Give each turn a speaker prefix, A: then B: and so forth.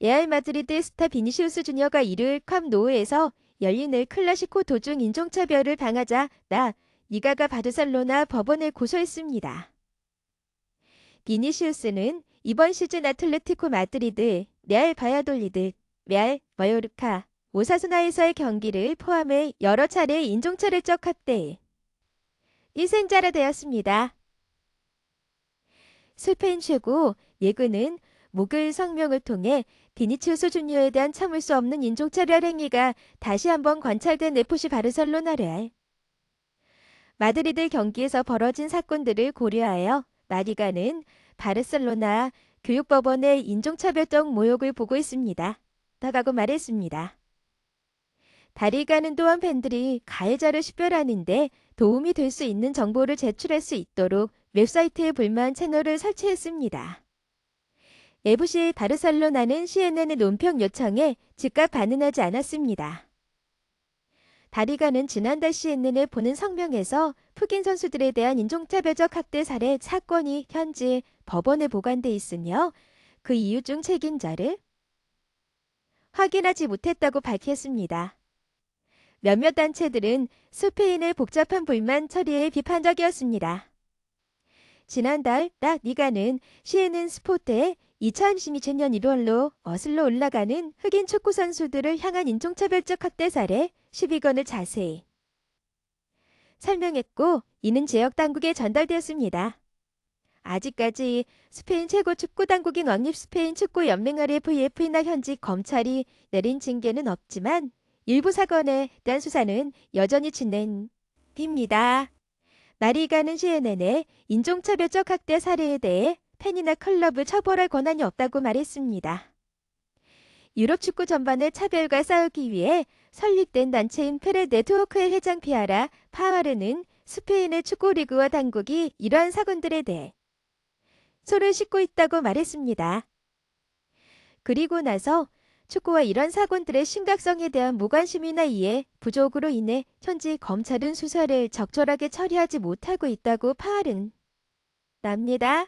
A: 레알 마드리드 스타 비니시우스 주니어가 일요일 캄 노우에서 열리는 클라시코 도중 인종차별을 당하자 나 니가가 바르셀로나 법원에 고소했습니다. 비니시우스는 이번 시즌 아틀레티코 마드리드, 레알 바야돌리드, 레알 마요르카, 오사수나에서의 경기를 포함해 여러 차례 인종차별적 학대에 희생자라 되었습니다. 스페인 최고 예그는 목요일 성명을 통해 비니치우스 주니어에 대한 참을 수 없는 인종차별 행위가 다시 한번 관찰된 FC 바르셀로 나 레알. 마드리드 경기에서 벌어진 사건들을 고려하여 마리가는 바르셀로나 교육법원의 인종차별적 모욕을 보고 있습니다. 다가고 말했습니다. 다리가는 또한 팬들이 가해자를 식별하는데 도움이 될 수 있는 정보를 제출할 수 있도록 웹사이트에 불만 채널을 설치했습니다. FC 바르셀로나는 CNN의 논평 요청에 즉각 반응하지 않았습니다. 다리가는 지난달 CNN에 보낸 성명에서 흑인 선수들에 대한 인종차별적 학대 사례 사건이 현재 법원에 보관돼 있으며 그 이유 중 책임자를 확인하지 못했다고 밝혔습니다. 몇몇 단체들은 스페인의 복잡한 불만 처리에 비판적이었습니다. 지난달 딱 니가는 CNN 스포츠에 2022년 1월로 어슬로 올라가는 흑인 축구 선수들을 향한 인종차별적 학대 사례 12건을 자세히 설명했고 이는 지역 당국에 전달되었습니다. 아직까지 스페인 최고 축구 당국인 왕립 스페인 축구 연맹 RFEF나 현직 검찰이 내린 징계는 없지만 일부 사건에 대한 수사는 여전히 진행됩니다. 날이 가는 CNN에 인종차별적 학대 사례에 대해 팬이나 클럽을 처벌할 권한이 없다고 말했습니다. 유럽 축구 전반의 차별과 싸우기 위해 설립된 단체인 페레 네트워크의 회장 피아라 파와르는 스페인의 축구 리그와 당국이 이러한 사건들에 대해 손을 씻고 있다고 말했습니다. 그리고 나서 축구와 이런 사건들의 심각성에 대한 무관심이나 이해 부족으로 인해 현재 검찰은 수사를 적절하게 처리하지 못하고 있다고 파알은 납니다.